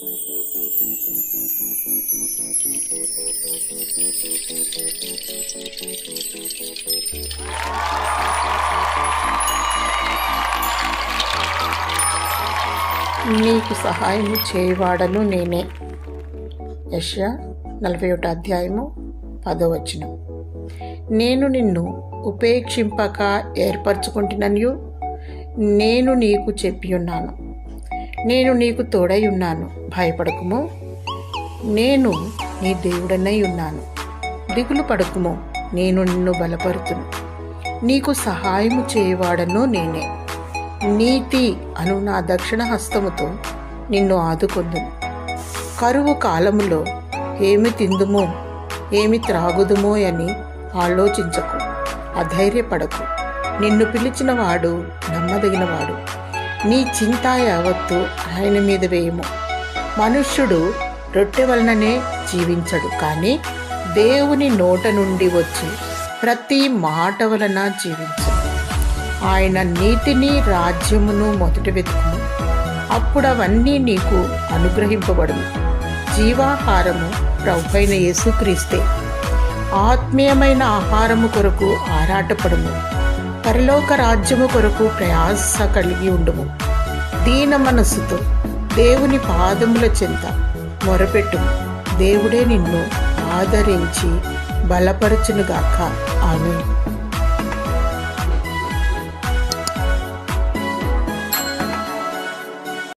నీకు సహాయము చేయవాడను నేనే. యశ నలభై ఒకటి అధ్యాయము పదవచనం. నేను నిన్ను ఉపేక్షింపక ఏర్పరచుకుంటున్నాను నేను నీకు చెప్పి ఉన్నాను నేను నీకు తోడై ఉన్నాను. భయపడకుము. నేను నీ దేవుడనై ఉన్నాను. దిగులు పడకుము. నేను నిన్ను బలపరుతును. నీకు సహాయము చేయవాడను నేనే. నీతి అను నా దక్షిణ హస్తముతో నిన్ను ఆదుకొందును. కరువు కాలములో ఏమి తిందుమో? ఏమి త్రాగుదుమో అని ఆలోచించకు. అధైర్యపడకు. నిన్ను పిలిచిన వాడు నమ్మదగినవాడు. నీ చింత యావత్తు ఆయన మీద వేయము. మనుష్యుడు రొట్టె వలననే జీవించడు కానీ దేవుని నోట నుండి వచ్చి ప్రతి మాట వలన జీవించు ఆయన నీతిని రాజ్యమును మొదట వెతుకుము. అప్పుడు అవన్నీ నీకు అనుగ్రహింపబడును. జీవాహారము ప్రభుపైన యేసుక్రీస్తే. ఆత్మీయమైన ఆహారము కొరకు ఆరాటపడము. పరలోక రాజ్యము కొరకు ప్రయాస కలిగి ఉండుము. దీన మనస్సుతో దేవుని పాదముల చెంత మొరపెట్టు దేవుడే నిన్ను ఆదరించి బలపరచునుగాక. ఆమె